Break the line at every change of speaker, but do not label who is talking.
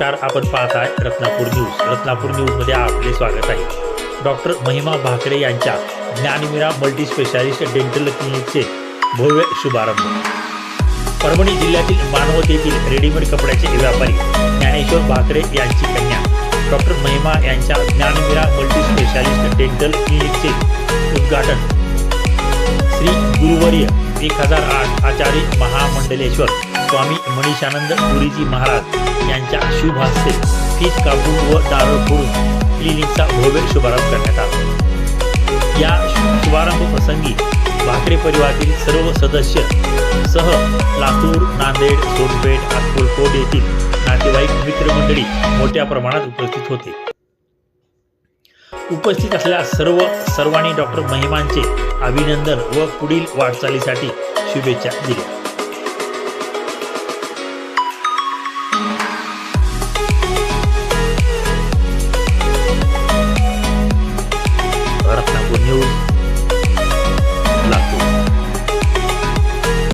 नमस्कार आपण पाहताय रत्नापूर न्यूज. रत्नापूर न्यूजमध्ये आपले स्वागत आहे. डॉक्टर महिमा भाकरे यांच्या ज्ञानमिरा मल्टी स्पेशालिस्ट डेंटल क्लिनिकचे भव्य शुभारंभ. परभणी जिल्ह्यातील मानवत येथील रेडीमेड कपड्याचे व्यापारी ज्ञानेश्वर भाकरे यांची कन्या डॉक्टर महिमा यांच्या ज्ञानमिरा मल्टी स्पेशालिस्ट डेंटल क्लिनिकचे उद्घाटन. श्री गुरुवर्य एक हजार आठ आचार्य महामंडलेश्वर स्वामी मनीषानंद गुरुजी महाराज यांच्या शुभ हस्ते फीत कापून व नारळ फोडून क्लिनिकचा भव्य शुभारंभ करण्यात आला. या शुभारंभ प्रसंगी भाकरे परिवारातील सर्व सदस्य सह लातूर नांदेड सोनपेठ अक्कलकोट येथील नातेवाईक मित्रमंडळी मोठ्या प्रमाणात उपस्थित होते. उपस्थित असलेल्या सर्व सर्वांनी डॉक्टर महिमांचे अभिनंदन व पुढील वाटचालीसाठी शुभेच्छा दिल्या.